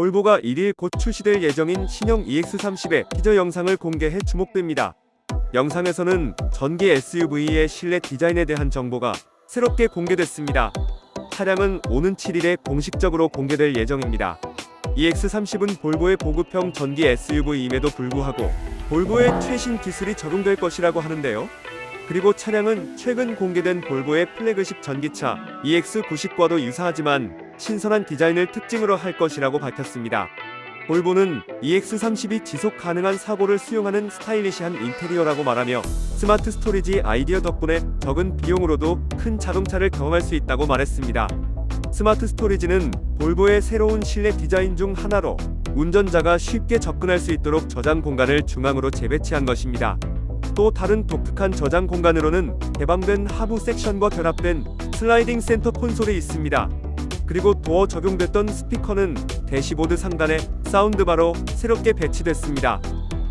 볼보가 1일 곧 출시될 예정인 신형 EX30의 티저 영상을 공개해 주목됩니다. 영상에서는 전기 SUV의 실내 디자인에 대한 정보가 새롭게 공개됐습니다. 차량은 오는 7일에 공식적으로 공개될 예정입니다. EX30은 볼보의 보급형 전기 SUV임에도 불구하고 볼보의 최신 기술이 적용될 것이라고 하는데요. 그리고 차량은 최근 공개된 볼보의 플래그십 전기차 EX90과도 유사하지만 신선한 디자인을 특징으로 할 것이라고 밝혔습니다. 볼보는 EX30이 지속 가능한 사고를 수용하는 스타일리시한 인테리어라고 말하며 스마트 스토리지 아이디어 덕분에 적은 비용으로도 큰 자동차를 경험할 수 있다고 말했습니다. 스마트 스토리지는 볼보의 새로운 실내 디자인 중 하나로 운전자가 쉽게 접근할 수 있도록 저장 공간을 중앙으로 재배치한 것입니다. 또 다른 독특한 저장 공간으로는 개방된 하부 섹션과 결합된 슬라이딩 센터 콘솔이 있습니다. 그리고 도어 적용됐던 스피커는 대시보드 상단에 사운드바로 새롭게 배치됐습니다.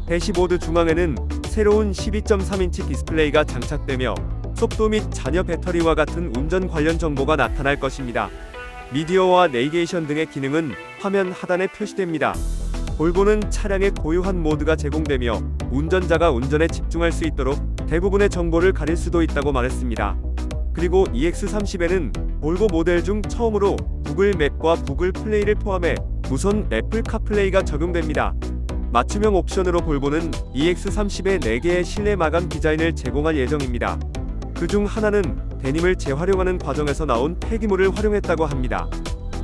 대시보드 중앙에는 새로운 12.3인치 디스플레이가 장착되며 속도 및 잔여 배터리와 같은 운전 관련 정보가 나타날 것입니다. 미디어와 내비게이션 등의 기능은 화면 하단에 표시됩니다. 볼보는 차량의 고유한 모드가 제공되며 운전자가 운전에 집중할 수 있도록 대부분의 정보를 가릴 수도 있다고 말했습니다. 그리고 EX30에는 볼보 모델 중 처음으로 구글 맵과 구글 플레이를 포함해 무선 애플 카플레이가 적용됩니다. 맞춤형 옵션으로 볼보는 EX30의 4개의 실내 마감 디자인을 제공할 예정입니다. 그 중 하나는 데님을 재활용하는 과정에서 나온 폐기물을 활용했다고 합니다.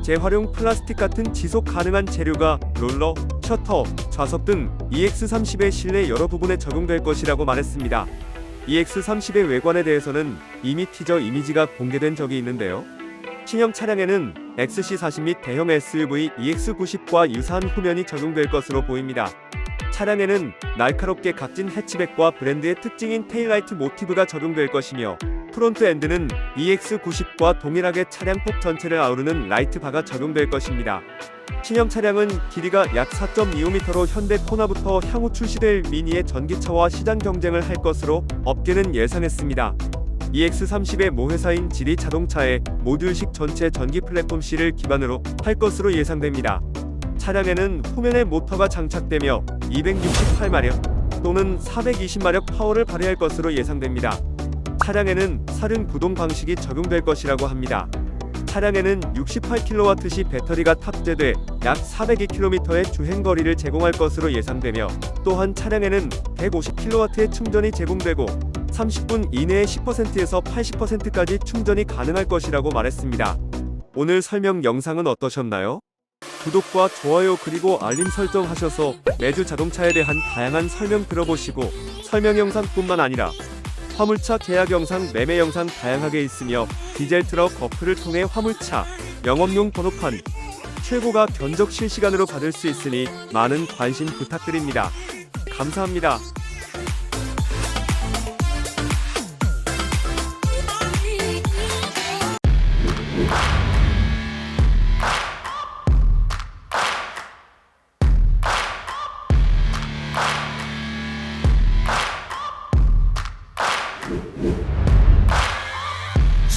재활용 플라스틱 같은 지속 가능한 재료가 롤러, 셔터, 좌석 등 EX30의 실내 여러 부분에 적용될 것이라고 말했습니다. EX30의 외관에 대해서는 이미 티저 이미지가 공개된 적이 있는데요. 신형 차량에는 XC40 및 대형 SUV EX90과 유사한 후면이 적용될 것으로 보입니다. 차량에는 날카롭게 각진 해치백과 브랜드의 특징인 테일라이트 모티브가 적용될 것이며 프론트 엔드는 EX90과 동일하게 차량 폭 전체를 아우르는 라이트 바가 적용될 것입니다. 신형 차량은 길이가 약 4.25m로 현대 코나부터 향후 출시될 미니의 전기차와 시장 경쟁을 할 것으로 업계는 예상했습니다. EX30의 모회사인 지리 자동차의 모듈식 전체 전기 플랫폼 C를 기반으로 할 것으로 예상됩니다. 차량에는 후면에 모터가 장착되며 268마력 또는 420마력 파워를 발휘할 것으로 예상됩니다. 차량에는 사륜 구동 방식이 적용될 것이라고 합니다. 차량에는 68kW시 배터리가 탑재돼 약 402km의 주행 거리를 제공할 것으로 예상되며 또한 차량에는 150kW의 충전이 제공되고 30분 이내에 10%에서 80%까지 충전이 가능할 것이라고 말했습니다. 오늘 설명 영상은 어떠셨나요? 구독과 좋아요 그리고 알림 설정 하셔서 매주 자동차에 대한 다양한 설명 들어보시고 설명 영상뿐만 아니라 화물차 계약 영상, 매매 영상 다양하게 있으며 디젤 트럭 어플을 통해 화물차 영업용 번호판 최고가 견적 실시간으로 받을 수 있으니 많은 관심 부탁드립니다. 감사합니다.